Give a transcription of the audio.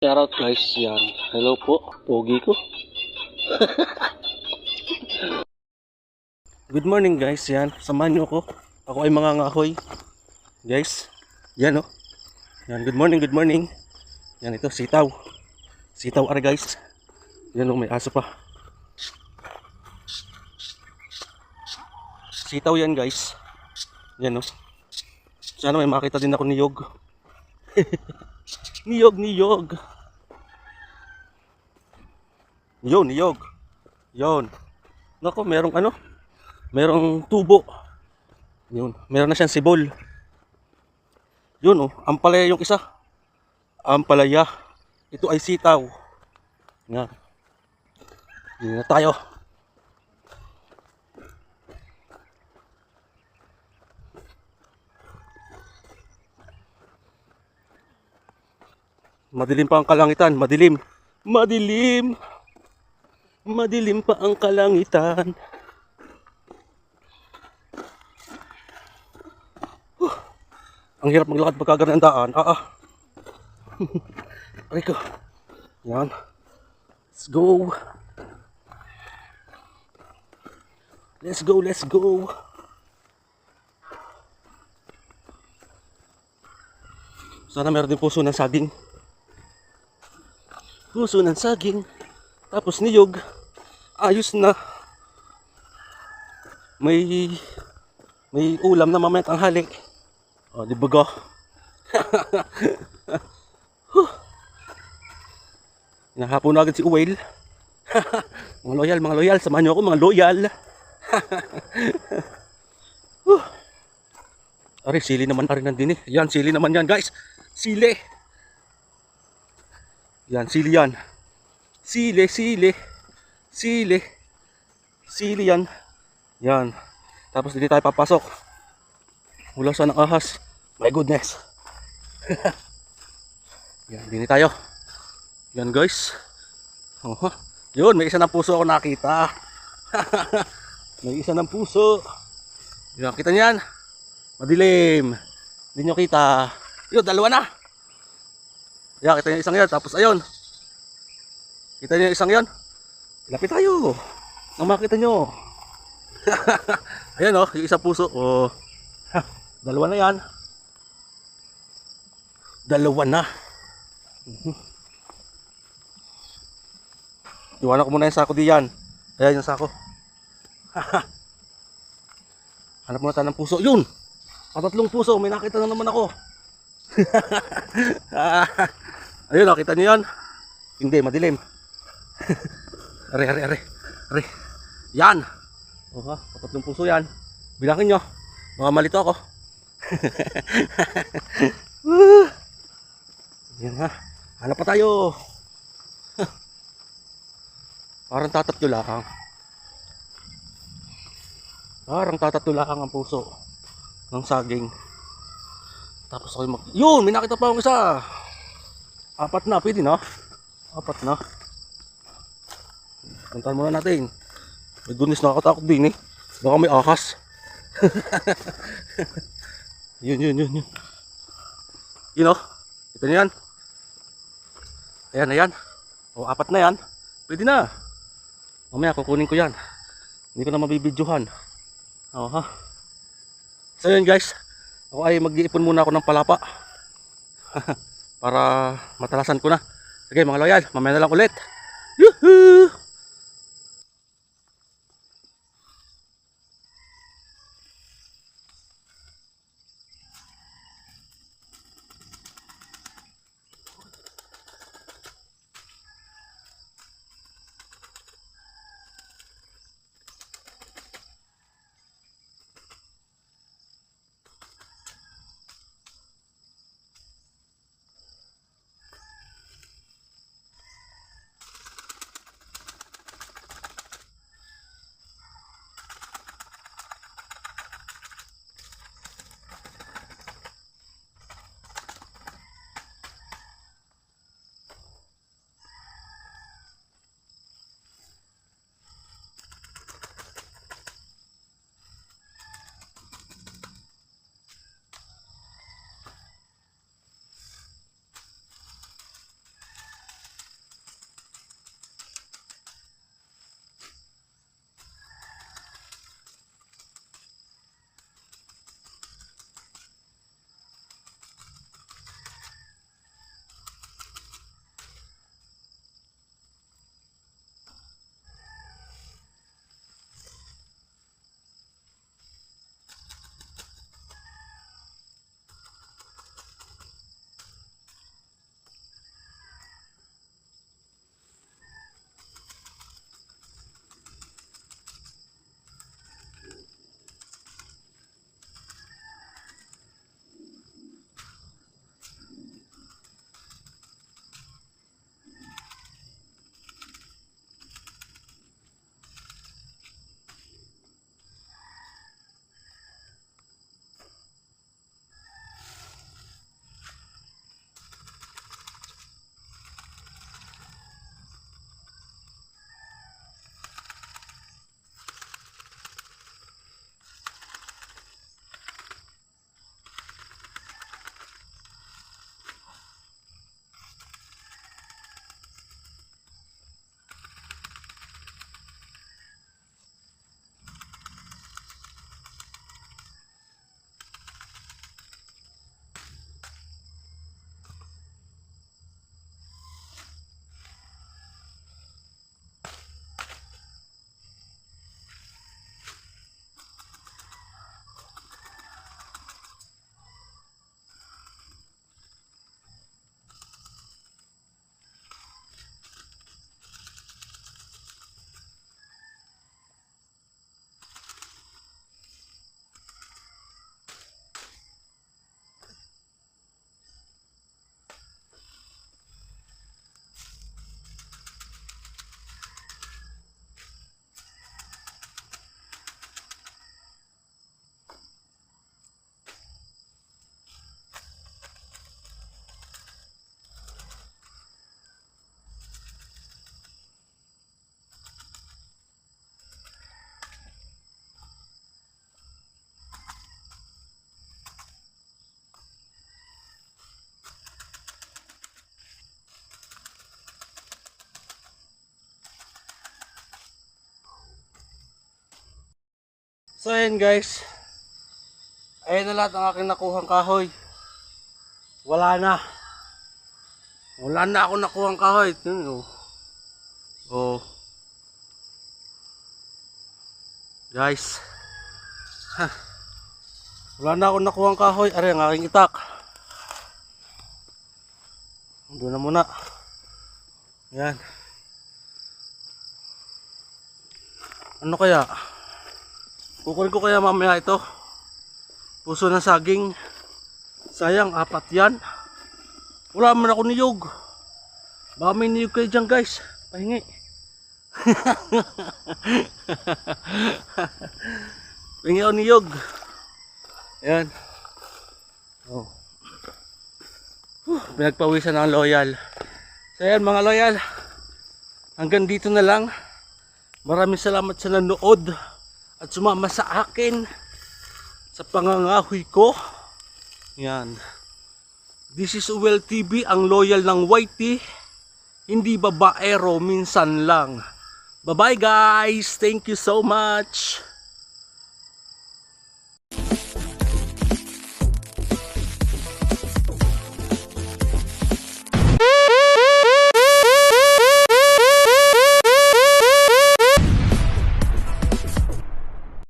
Shoutout guys, yan. Hello po, pogi ko. Good morning guys, yan. Samahan niyo ako. Ako ay mga ngahoy. Guys, yan oh. Yan, good morning, good morning. Yan ito, sitaw. Sitaw are guys. Yan oh, may aso pa. Sitaw yan guys. Yan oh. Sana may makita din ako ni Yog. niyog, niyog. Yun, niyog. Yun. Nako, merong ano? Merong tubo. Yun, meron na siyang sibol. Yun oh, ampalaya yung isa. Ampalaya. Ito ay sitaw. Yan. Yan na tayo. Madilim pa ang kalangitan, madilim. Madilim. Madilim pa ang kalangitan. Huh. Ang hirap maglakad pagka ganun ang daan. Ah, ah. Ko. Yan. Let's go. Let's go, let's go. Sana meron din puso ng saging puso ng saging, tapos niyog, ayos na. May may ulam na mamaya tanghali. O, di ba ga? Huh. Nahapon na agad si Uwel. mga loyal, mga loyal, samahan niyo ako mga loyal. Ari, sili naman nandun eh. Yan, sili naman yan guys. Sili. Yan, sili yan. Sili, sili. Sili. Sili yan. Yan. Tapos dito tayo papasok. Wala sa ahas. My goodness. yan, dini tayo. Yan guys. Oho. Yun, may isa ng puso ako nakita. may isa ng puso. Yan, kita niyan. Madilim. Hindi nyo kita. Yun, dalawa na. Yeah, kita niyo isang yan. Tapos ayun. Kita niyo isang yan. Lapit tayo. Ang makita nyo. Ayan oh, yung isang puso. Oh. Dalawa na yan. Dalawa na. Mhm. Iwanan ko muna yung sako diyan. Ayan yung sako. Hanap muna tayo ng puso. Yun! Patatlong puso. May nakita na naman ako. Ayun, nakita niyo yan? Hindi, madilim. are, are, are. Are. Yan. O ha, tatlong puso yan. Bilangin nyo. Mga malito ako. Yan ha. Hanap pa tayo. Parang tatatlo lakang. Parang tatatlo lakang ang puso ng saging. Tapos ako mag... Yun! May nakita pa akong isa! Apat na, pwede na. Apat na. Puntahan muna natin. My goodness, nakakatakot din eh. Baka may ahas. yun, yun, yun, yun. Yun oh. Ito na yan. Ayan, ayan. O, apat na yan. Pwede na. Mamaya, kukunin ko yan. Hindi ko na mabibidyohan. O, ha. So, yun guys. Ako ay mag-iipon muna ako ng palapa. para matalasan ko na. Sige mga loyal, mamaya na lang ulit. Yuhuu! So ayan guys. Ayan na lahat ang aking nakuhang kahoy. Wala na. Wala na ako nakuhang kahoy. Ito, oh. Guys. Wala na ako nakuhang kahoy. Are ang aking itak. Doon na muna. Yan. Ano kaya? Kukunin ko kaya mamaya ito. Puso ng saging. Sayang, apat yan. Wala man ako niyog. Baka may niyog kayo dyan guys. Pahingi. Pahingi ako niyog. Yan. Oh. Huh, pinagpawisan ng loyal. So yan mga loyal. Hanggang dito na lang. Maraming salamat sa nanood at sumama sa akin sa pangangahoy ko. Yan. This is Uwel TV, ang loyal ng YT. Hindi babaero, minsan lang. Bye-bye guys! Thank you so much!